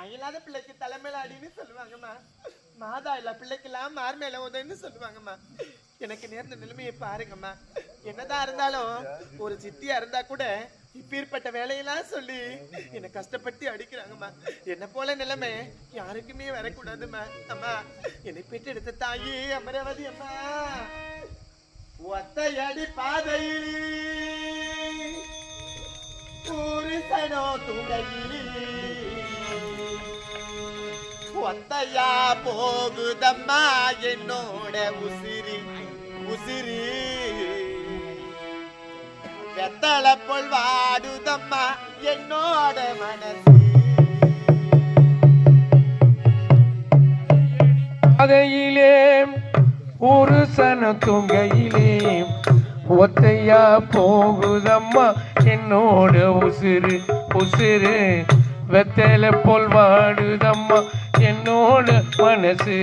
தாய் இல்லாத பிள்ளைக்கு தலைமையில அடின்னு சொல்லுவாங்கம்மா. மாதா இல்ல பிள்ளைக்கெல்லாம் மார் மேல உதன்னு சொல்லுவாங்கம்மா. எனக்கு நேர்ந்த நிலைமையை பாருங்கம்மா. என்னதான் இருந்தாலும் ஒரு சித்தியா இருந்தா கூட இப்பேற்பட்ட வேலையெல்லாம் சொல்லி என்னை கஷ்டப்பட்டு அடிக்கிறாங்கம்மா. என்ன போல நிலைமை யாருக்குமே வரக்கூடாதும்மா. அம்மா என்னை பெற்றெடுத்த தாயி அமராவதி அம்மா. ஒத்தையடி பாதையில் புருஷனோ துணையில் ஒத்தையா போகுதம்மா என்னோட உசிரி உசிரி வெத்தள போல் வாடுதம்மா என்னோட மனசு. பாதையிலே ஒரு சன துங்கையிலே ஒத்தையா போகுதம்மா என்னோட உசிறு உசிறு. வெத்தலை போல் வாடுதம்மா என்னோட மனசு.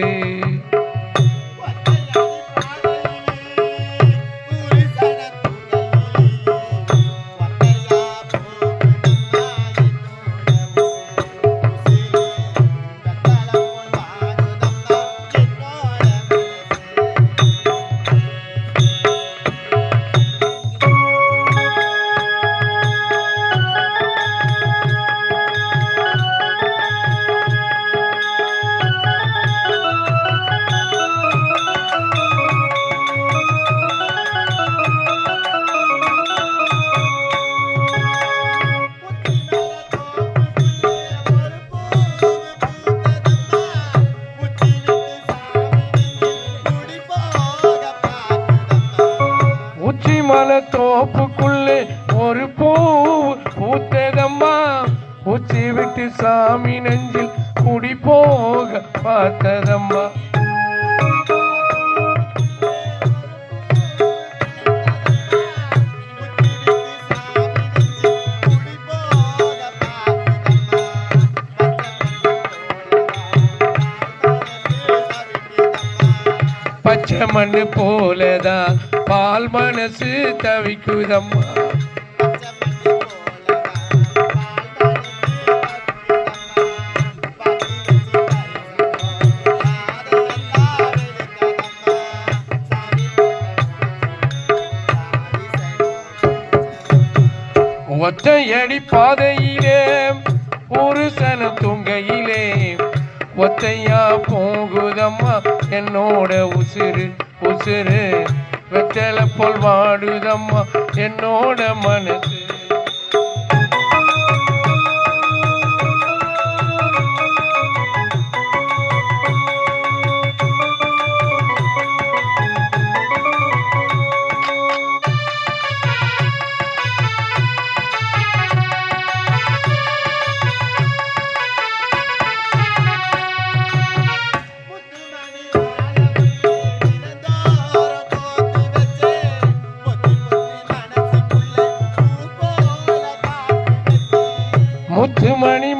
தோப்புக்குள்ளே ஒரு பூ பூத்ததம்மா பூச்சி விட்டு சாமி நெஞ்சில் பச்சை மண்ணு போலதான் பால் மனசு தவிக்குதம்மா. ஒத்தையடி பாதையிலே ஒரு சன துங்கையிலே. ஒத்தையா போகுதம்மா என்னோட உசுறு உசுறு. வெத்தலை போல் வாடுதம்மா என்னோட மனசு.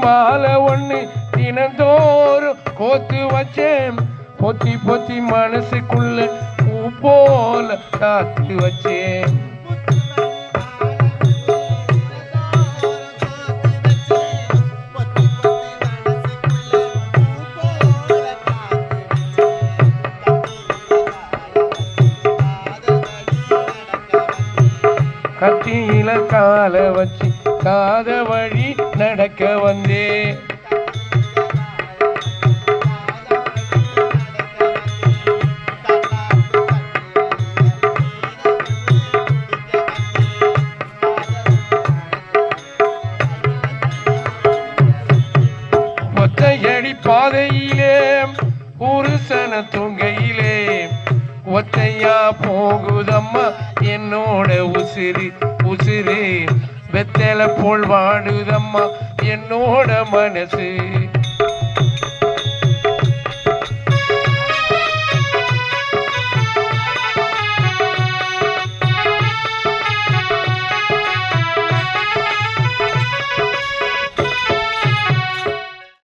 பால மாலை ஒண்ணு தினந்தோறும் கோத்து வச்சேன். பொத்தி பொத்தி மனசுக்குள்ள பூ போல காத்து வச்சேன். கத்தியில கால வச்சு காத வழி நடக்க வந்தே. ஒத்தையடி பாதையிலே ஒரு சன ஒத்தையா போகுதம்மா என்னோட உசிறு உசிறு வெத்தலை போல் வாடுதம்மா என்னோட மனசு.